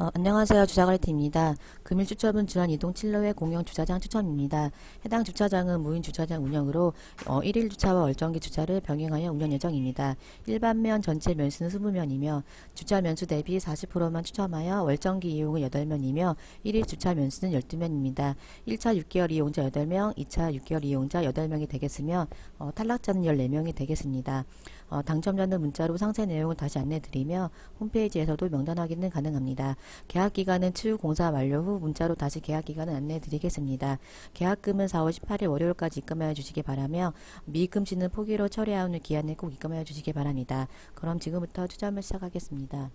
어, 안녕하세요. 주차가리티입니다. 금일 추첨은 주한 이동 7로의 공영 주차장 추첨입니다. 해당 주차장은 무인 주차장 운영으로 어, 1일 주차와 얼정기 주차를 병행하여 운영 예정입니다. 일반면 전체 면수는 20면이며 주차 면수 대비 40%만 추첨하여 월정기 이용은 8면이며 1일 주차 면수는 12면입니다. 1차 6개월 이용자 8명, 2차 6개월 이용자 8명이 되겠으며 어, 탈락자는 14명이 되겠습니다. 어, 당첨자는 문자로 상세 내용을 다시 안내드리며 홈페이지에서도 명단 확인은 가능합니다. 계약 기간은 추후 공사 완료 후 문자로 다시 계약 기간을 안내해 드리겠습니다. 계약금은 4월 18일 월요일까지 입금하여 주시기 바라며 미입금 시는 포기로 처리하는 기한에 꼭 입금하여 주시기 바랍니다. 그럼 지금부터 추첨을 시작하겠습니다.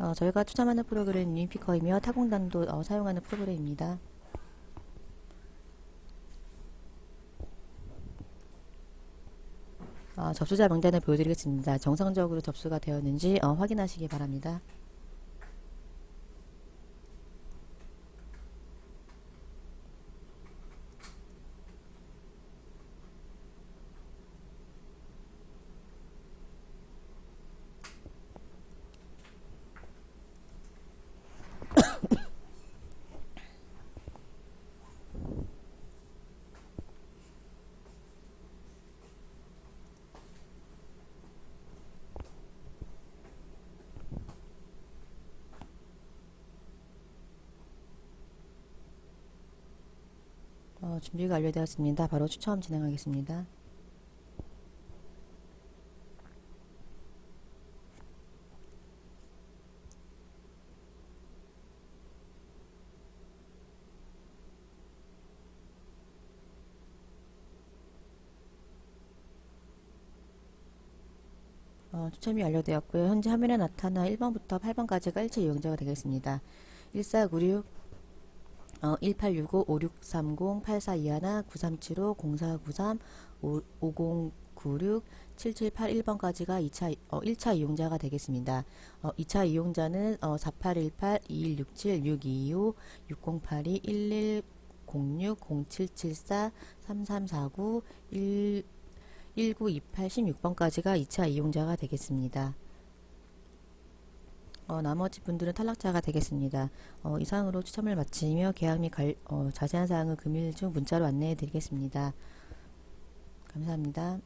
어, 저희가 추첨하는 프로그램은 유인피커이며 타공단도 어, 사용하는 프로그램입니다. 어, 접수자 명단을 보여드리겠습니다. 정상적으로 접수가 되었는지 어, 확인하시기 바랍니다. 어, 준비가 완료되었습니다. 바로 추첨 진행하겠습니다. 어, 추첨이 완료되었고요. 현재 화면에 나타나 1번부터 8번까지가 1차 이용자가 되겠습니다. 1496 어, 1865-5630-8421 9375 0493 5096 7781번까지가 2차, 어, 1차 이용자가 되겠습니다. 어, 2차 이용자는 어, 4818 2167 625 6082 1106 0774 3349 1 1928 16번까지가 2차 이용자가 되겠습니다. 어, 나머지 분들은 탈락자가 되겠습니다. 어, 이상으로 추첨을 마치며 계약 및 갈- 어, 자세한 사항은 금일 중 문자로 안내해 드리겠습니다. 감사합니다.